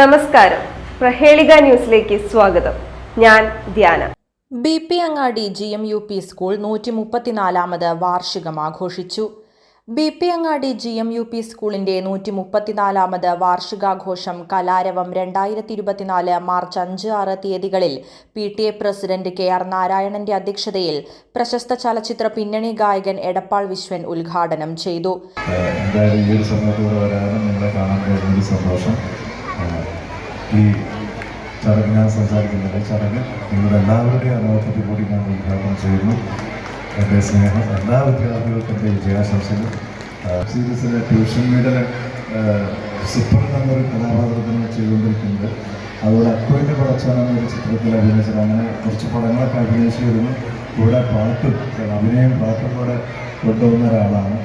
നമസ്കാരം. പ്രഹേളിക ന്യൂസിലേക്ക് സ്വാഗതം. ഞാൻ Dhyana. B P Angadi G M U P school നൂറ്റി മുപ്പത്തിനാലാമത് വാർഷികം ആഘോഷിച്ചു. B P Angadi G M U P സ്കൂളിന്റെ നൂറ്റി മുപ്പത്തിനാലാമത് വാർഷികാഘോഷം കലാരവം രണ്ടായിരത്തി ഇരുപത്തിനാല് മാർച്ച് അഞ്ച് ആറ് തീയതികളിൽ P T A president K R നാരായണന്റെ അധ്യക്ഷതയിൽ പ്രശസ്ത ചലച്ചിത്ര പിന്നണി ഗായകൻ എടപ്പാൾ വിശ്വൻ ഉദ്ഘാടനം ചെയ്തു. എന്തായാലും ഈ ഒരു വരാനും നിങ്ങളെ കാണാൻ കഴിഞ്ഞൊരു സന്തോഷം. ഈ ചടങ്ങ് ഞാൻ സംസാരിക്കുന്നത് ചടങ്ങ് നിങ്ങളുടെ എല്ലാവരുടെയും അനുഭവത്തിൽ കൂടി ഞാൻ ഉദ്ഘാടനം ചെയ്യുന്നു. എന്റെ സ്നേഹം എല്ലാ വിദ്യാർത്ഥികൾക്കും എന്റെ വിജയാശംസകൾ സീരീസിലെ ട്യൂഷൻ മീഡിയ സൂപ്പർ എന്നൊരു കഥാപാത്രത്തിന് ചെയ്തുകൊണ്ടിരിക്കുന്നത്. അതുപോലെ അക്വൈന്റെ പടച്ചാൻ എന്നൊരു ചിത്രത്തിൽ അഭിനയിച്ചത്. അങ്ങനെ കുറച്ച് പടങ്ങളൊക്കെ അഭിനയിച്ചു വരുന്നു. കൂടെ പാട്ടും അഭിനയം പാട്ടും കൂടെ കൊണ്ടുവന്ന ഒരാളാണ്.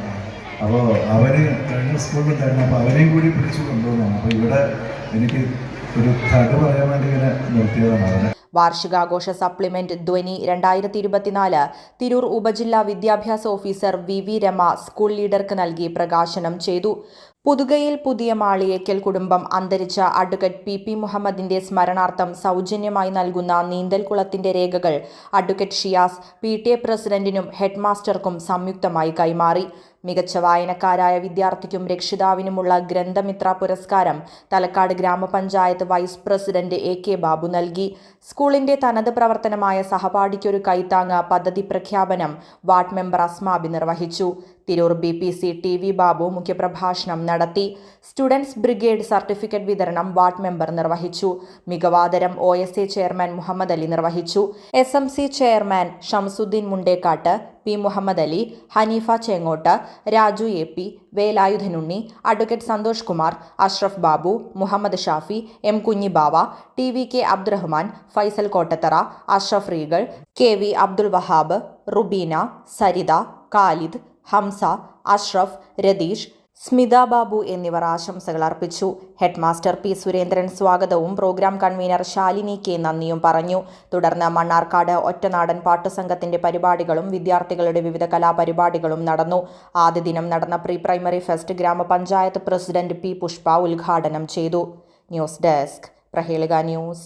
അപ്പോൾ അവന് കഴിഞ്ഞ സ്കൂളിൽ തന്നെ അപ്പോൾ അവനെയും കൂടി പിടിച്ചു കൊണ്ടുവന്നാണ് അപ്പോൾ ഇവിടെ എനിക്ക് വാർഷികാഘോഷ സപ്ലിമെന്റ് ധ്വനി രണ്ടായിരത്തി ഇരുപത്തിനാല് തിരൂർ ഉപജില്ലാ വിദ്യാഭ്യാസ officer V V Rama school ലീഡർക്ക് നൽകി പ്രകാശനം ചെയ്തു. പുതുകയിൽ പുതിയ മാളിയേക്കൽ കുടുംബം അന്തരിച്ച അഡ്വക്കേറ്റ് പി പി മുഹമ്മദിന്റെ സ്മരണാർത്ഥം സൗജന്യമായി നൽകുന്ന നീന്തൽക്കുളത്തിന്റെ രേഖകൾ advocate Shiyas P T A പ്രസിഡന്റിനും ഹെഡ്മാസ്റ്റർക്കും സംയുക്തമായി കൈമാറി. മികച്ച വായനക്കാരായ വിദ്യാർത്ഥിക്കും രക്ഷിതാവിനുമുള്ള ഗ്രന്ഥമിത്ര പുരസ്കാരം തലക്കാട് ഗ്രാമപഞ്ചായത്ത് vice president A K Babu നൽകി. സ്കൂളിന്റെ തനത് പ്രവർത്തനമായ സഹപാഠിക്കൊരു കൈത്താങ്ങ പദ്ധതി പ്രഖ്യാപനം വാർഡ് മെമ്പർ അസ്മാബി നിർവഹിച്ചു. Tirur B P C T V Babu മുഖ്യപ്രഭാഷണം നടത്തി. സ്റ്റുഡൻസ് ബ്രിഗേഡ് സർട്ടിഫിക്കറ്റ് വിതരണം വാർഡ് മെമ്പർ നിർവഹിച്ചു. മികവാതരം O S A chairman Muhammad Ali നിർവഹിച്ചു. S M C chairman Shamsuddin Mundekkat P Muhammad Ali Haneefa Chengott Raju A P Velayudhanunni advocate Santhosh Kumar Ashraf Babu Muhammad Shafi M Kunhibava T V K Abdurahman Faisal Kottathara Ashraf Regal K V Abdul Wahab Rubeena Saritha Khalid Hamza Ashraf Ratheesh Smitha Babu എന്നിവർ ആശംസകൾ അർപ്പിച്ചു. Headmaster P Surendran സ്വാഗതവും programme convener Shalini K നന്ദിയും പറഞ്ഞു. തുടർന്ന് മണ്ണാർക്കാട് ഒറ്റനാടൻ പാട്ടുസംഘത്തിന്റെ പരിപാടികളും വിദ്യാർത്ഥികളുടെ വിവിധ കലാപരിപാടികളും നടന്നു. ആദ്യ ദിനം നടന്ന പ്രീ പ്രൈമറി ഫെസ്റ്റ് ഗ്രാമപഞ്ചായത്ത് പ്രസിഡന്റ് പി പുഷ്പ ഉദ്ഘാടനം ചെയ്തു. News desk Prahelika news.